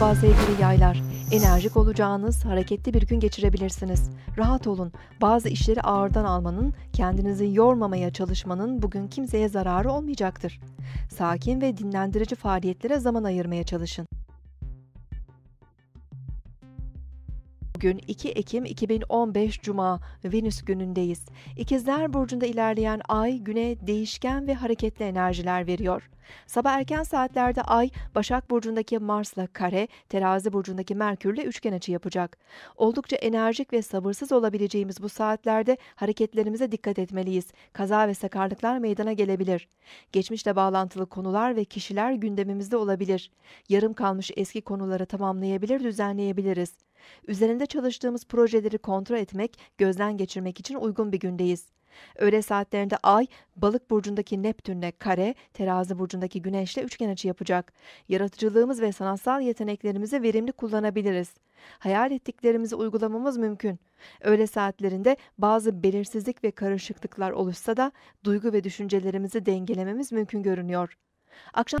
Merhaba sevgili yaylar. Enerjik olacağınız, hareketli bir gün geçirebilirsiniz. Rahat olun. Bazı işleri ağırdan almanın, kendinizi yormamaya çalışmanın bugün kimseye zararı olmayacaktır. Sakin ve dinlendirici faaliyetlere zaman ayırmaya çalışın. Bugün 2 Ekim 2015 Cuma Venüs günündeyiz. İkizler Burcu'nda ilerleyen ay güne değişken ve hareketli enerjiler veriyor. Sabah erken saatlerde ay Başak Burcu'ndaki Mars'la kare, Terazi Burcu'ndaki Merkür'le üçgen açı yapacak. Oldukça enerjik ve sabırsız olabileceğimiz bu saatlerde hareketlerimize dikkat etmeliyiz. Kaza ve sakarlıklar meydana gelebilir. Geçmişle bağlantılı konular ve kişiler gündemimizde olabilir. Yarım kalmış eski konuları tamamlayabilir, düzenleyebiliriz. Üzerinde çalıştığımız projeleri kontrol etmek, gözden geçirmek için uygun bir gündeyiz. Öğle saatlerinde Ay, Balık burcundaki Neptünle kare, Terazi burcundaki Güneşle üçgen açı yapacak. Yaratıcılığımız ve sanatsal yeteneklerimizi verimli kullanabiliriz. Hayal ettiklerimizi uygulamamız mümkün. Öğle saatlerinde bazı belirsizlik ve karışıklıklar oluşsa da duygu ve düşüncelerimizi dengelememiz mümkün görünüyor. Akşam